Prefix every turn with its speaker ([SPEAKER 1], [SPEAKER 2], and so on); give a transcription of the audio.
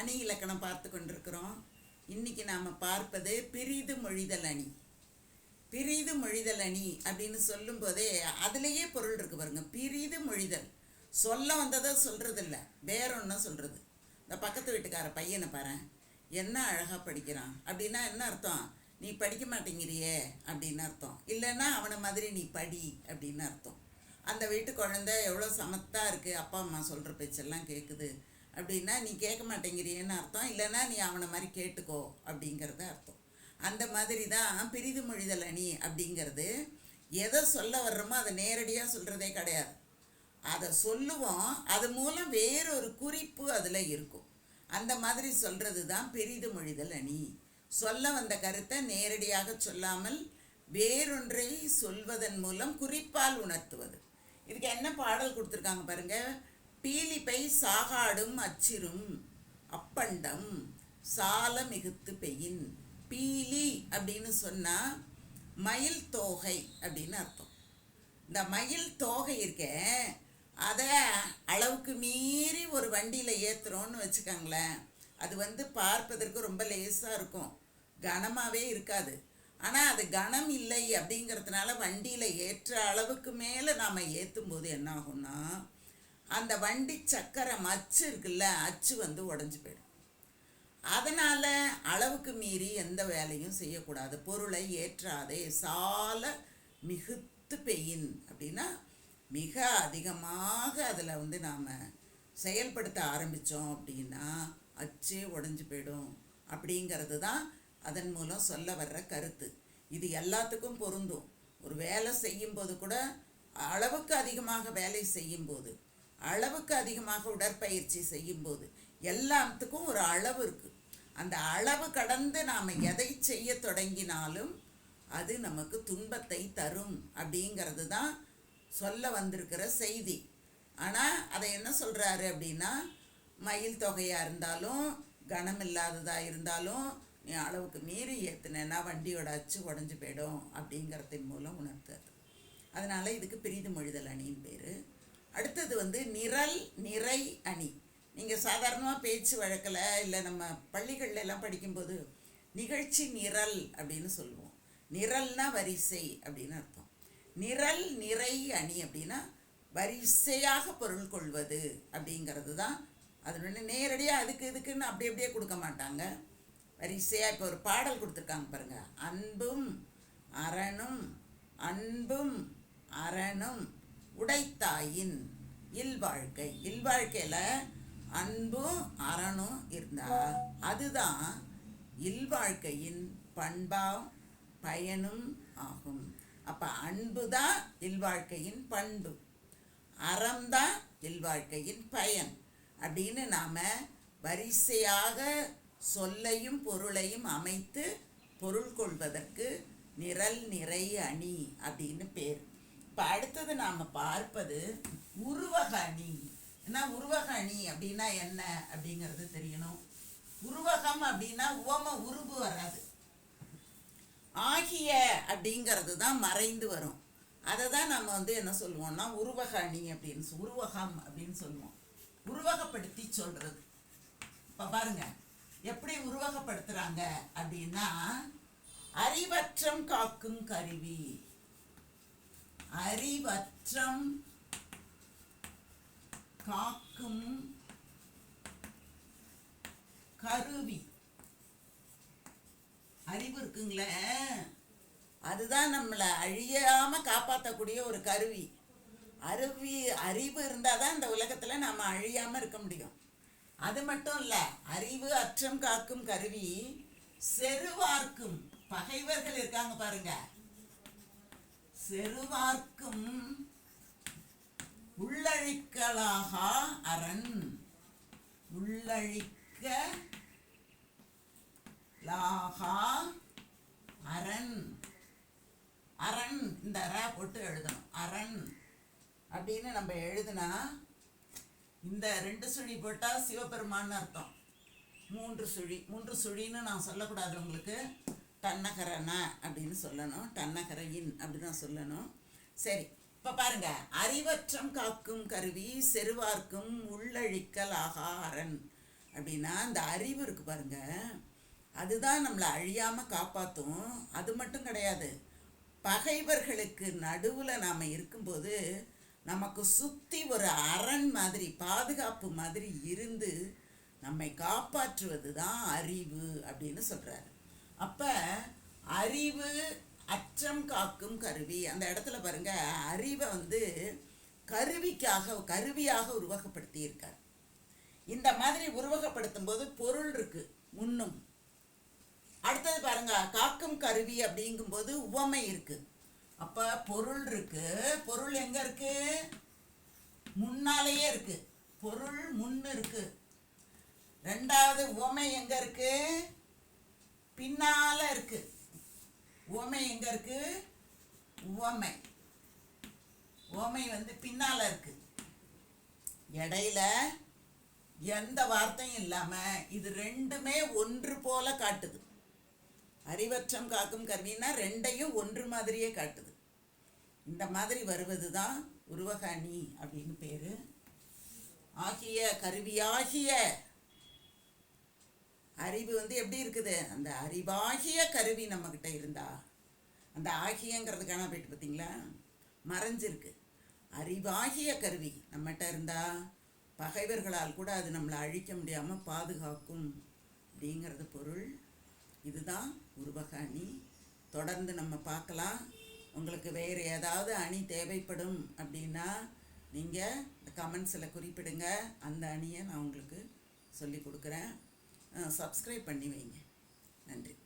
[SPEAKER 1] அணி இலக்கணம் பார்த்து கொண்டிருக்கிறோம். இன்னைக்கு நாம் பார்ப்பது பிரிது மொழிதல் அணி. பிரிது மொழிதல் அணி அப்படின்னு சொல்லும்போதே அதுலேயே பொருள் இருக்கு பாருங்க. பிரிது மொழிதல். சொல்ல வந்ததை சொல்கிறது இல்லை வேற ஒன்றும் சொல்கிறது இந்த பக்கத்து வீட்டுக்கார பையனை பாரு என்ன அழகாக படிக்கிறான். அப்படின்னா என்ன அர்த்தம்? நீ படிக்க மாட்டேங்கிறியே அப்படின்னு அர்த்தம். இல்லைன்னா அவனை மாதிரி நீ படி அப்படின்னு அர்த்தம். அந்த வீட்டு குழந்தை எவ்வளோ சமத்தாக இருக்குது அப்பா அம்மா சொல்கிற பேச்செல்லாம் கேட்குது அப்படின்னா நீ கேட்க மாட்டேங்கிறியேன்னு அர்த்தம். இல்லைன்னா நீ அவனை மாதிரி கேட்டுக்கோ அப்படிங்கிறது அர்த்தம். அந்த மாதிரி தான் பிரிது மொழிதல் அணி அப்படிங்கிறது. எதை சொல்ல வர்றோமோ அதை நேரடியாக சொல்கிறதே கிடையாது. அதை சொல்லுவோம். அது மூலம் வேறொரு குறிப்பு அதில் இருக்கும். அந்த மாதிரி சொல்கிறது தான் பெரிது மொழிதல் அணி. சொல்ல வந்த கருத்தை நேரடியாக சொல்லாமல் வேறொன்றை சொல்வதன் மூலம் குறிப்பால் உணர்த்துவது. இதுக்கு என்ன பாடல் கொடுத்துருக்காங்க பாருங்கள் பீலிப்பை சாகாடும் அச்சிரும் அப்பண்டம் சால மிகுத்து பெயின். பீலி அப்படின்னு சொன்னால் மயில் தோகை அப்படின்னு அர்த்தம். இந்த மயில் தோகை இருக்க அதை அளவுக்கு மீறி ஒரு வண்டியில் ஏற்றுறோன்னு வச்சுக்கோங்களேன். அது வந்து பார்ப்பதற்கு ரொம்ப லேசாக இருக்கும். கனமாகவே இருக்காது. ஆனால் அது கனம் இல்லை அப்படிங்கிறதுனால வண்டியில் ஏற்ற அளவுக்கு மேலே நாம் ஏற்றும் போது என்ன ஆகும்னா அந்த வண்டி சக்கரம் அச்சு இருக்குல்ல அச்சு வந்து உடஞ்சி போயிடும். அதனால் அளவுக்கு மீறி எந்த வேலையும் செய்யக்கூடாது. பொருளை ஏற்றாதே சால மிகுத்து பெயின் அப்படின்னா மிக அதிகமாக அதில் வந்து நாம் செயல்படுத்த ஆரம்பித்தோம் அப்படின்னா அச்சே உடஞ்சி போயிடும் அப்படிங்கிறது தான் அதன் மூலம் சொல்ல வர்ற கருத்து. இது எல்லாத்துக்கும் பொருந்தும். ஒரு வேலை செய்யும்போது கூட அளவுக்கு அதிகமாக வேலை செய்யும்போது அளவுக்கு அதிகமாக உடற்பயிற்சி செய்யும்போது எல்லாத்துக்கும் ஒரு அளவு இருக்குது அந்த அளவு கடந்து நாம் எதை செய்ய தொடங்கினாலும் அது நமக்கு துன்பத்தை தரும் அப்படிங்கிறது தான் சொல்ல வந்திருக்கிற செய்தி. ஆனால் அதை என்ன சொல்கிறாரு அப்படின்னா மயில் தொகையாக இருந்தாலும் கனம் இல்லாததாக இருந்தாலும் நீ அளவுக்கு மீறி ஏற்றுனேன்னா வண்டியோட அச்சு உடஞ்சி போயிடும் அப்படிங்கிறதின் மூலம் உணர்த்துறது அதனால் இதுக்கு பிரிது மொழிதல் அணியின் பேர். அடுத்தது வந்து நிரல் நிறை அணி. நீங்கள் சாதாரணமாக பேச்சு வழக்கில் இல்லை நம்ம பள்ளிகள்ல எல்லாம் படிக்கும்போது நிகழ்ச்சி நிரல் அப்படின்னு சொல்லுவோம். நிரல்னா வரிசை அப்படின்னு அர்த்தம். நிரல் நிறை அணி அப்படின்னா வரிசையாக பொருள் கொள்வது அப்படிங்கிறது தான். அது வந்து நேரடியாக அதுக்கு இதுக்குன்னு அப்படி அப்படியே கொடுக்க மாட்டாங்க. வரிசையாக இப்போ ஒரு பாடல் கொடுத்துருக்காங்க பாருங்கள் அன்பும் அரணும் அன்பும் அரணும் உடைத்தாயின் இல்வாழ்க்கை. இல்வாழ்க்கையில் அன்பும் அறனும் இருந்தா அதுதான் இல்வாழ்க்கையின் பண்பாம் பயனும் ஆகும். அப்போ அன்பு தான் இல்வாழ்க்கையின் பண்பு. அறம்தான் இல்வாழ்க்கையின் பயன். அப்படின்னு நாம் வரிசையாக சொல்லையும் பொருளையும் அமைத்து பொருள் கொள்வதற்கு நிரல் நிறை அணி அப்படின்னு பேர். இப்போ அடுத்தது நாம் பார்ப்பது உருவக அணி ஏன்னா உருவக அணி அப்படின்னா என்ன அப்படிங்கிறது தெரியணும். உருவகம் அப்படின்னா உவம உருவு வராது. ஆகிய அப்படிங்கிறது தான் மறைந்து வரும். அதை தான் நம்ம வந்து என்ன சொல்லுவோம்னா உருவக அணி அப்படின்னு உருவகம் அப்படின்னு சொல்லுவோம். உருவகப்படுத்தி சொல்கிறது இப்போ பாருங்க எப்படி உருவகப்படுத்துகிறாங்க அப்படின்னா அறிவற்றம் காக்கும் கருவி. அறிவற்றம் காக்கும் கருவி. அறிவு இருக்குங்களே. அதுதான் நம்மளை அழியாம காப்பாற்றக்கூடிய ஒரு கருவி. அருவி அறிவு இருந்தால் தான் இந்த உலகத்தில் நம்ம அழியாம இருக்க முடியும். அது மட்டும் இல்லை அறிவு அற்றம் காக்கும் கருவி செருவார்க்கும். பகைவர்கள் இருக்காங்க பாருங்க. செருவார்க்கும் உள்ளழிக்கலாக அரண். உள்ளழிக்க லாகா அரண். அரண் இந்த ர போட்டு எழுதணும். அரண் அப்படின்னு நம்ம எழுதுனா இந்த ரெண்டு சுழி போட்டால் சிவபெருமான்னு அர்த்தம். மூன்று சுழி. மூன்று சுழின்னு நான் சொல்லக்கூடாது உங்களுக்கு. தன்னகரன அப்படின்னு சொல்லணும். தன்னகரையின் அப்படின்னு சொல்லணும். சரி இப்போ பாருங்க. அறிவற்றம் காக்கும் கருவி செருவார்க்கும் உள்ளழிக்கல் ஆகா அப்படின்னா இந்த அறிவு இருக்கு பாருங்க. அதுதான் நம்மளை அழியாமல் காப்பாற்றும் அது மட்டும் கிடையாது. பகைவர்களுக்கு நடுவில் நாம் இருக்கும்போது நமக்கு சுற்றி ஒரு அரண் மாதிரி பாதுகாப்பு மாதிரி இருந்து நம்மை காப்பாற்றுவது தான் அறிவு அப்படின்னு சொல்கிறாரு அப்போ அறிவு அச்சம் காக்கும் கருவி. அந்த இடத்துல பாருங்க அறிவை வந்து கருவிக்காக கருவியாக உருவகப்படுத்தியிருக்கார். இந்த மாதிரி உருவகப்படுத்தும் போது பொருள் இருக்கு முன்னும். அடுத்தது பாருங்க காக்கும் கருவி அப்படிங்கும்போது உவமை இருக்கு. அப்ப பொருள் இருக்கு பொருள் எங்க இருக்கு? முன்னாலேயே இருக்கு. பொருள் முன்னு இருக்கு. ரெண்டாவது உவமை எங்க இருக்கு? பின்னால இருக்கு. உவமை எங்க இருக்கு? உவமை. உவமை வந்து பின்னால இருக்கு. இடையில எந்த வார்த்தையும் இல்லாம இது ரெண்டுமே ஒன்று போல காட்டுது. அறிவற்றம் காக்கும் கருவின்னா ரெண்டையும் ஒன்று மாதிரியே காட்டுது. இந்த மாதிரி வருவது தான் உருவகாணி அப்படின்னு பேரு. ஆகிய கருவியாகிய அறிவு வந்து எப்படி இருக்குது? அந்த அறிவாகிய கருவி நம்மக்கிட்ட இருந்தா அந்த ஆகியங்கிறது போயிட்டு பார்த்தீங்களா? மறைஞ்சிருக்கு. அறிவாகிய கருவி நம்மகிட்ட இருந்தா பகைவர்களால் கூட அது நம்மளை அழிக்க முடியாமல் பாதுகாக்கும் அப்படிங்கிறது பொருள். இதுதான் உருவக அணி. தொடர்ந்து நம்ம பார்க்கலாம். உங்களுக்கு வேறு ஏதாவது அணி தேவைப்படும் அப்படின்னா நீங்கள் இந்த கமெண்ட்ஸில் குறிப்பிடுங்க. அந்த அணியை நான் உங்களுக்கு சொல்லி கொடுக்குறேன். சப்ஸ்கிரைப் பண்ணி வைங்க. நன்றி.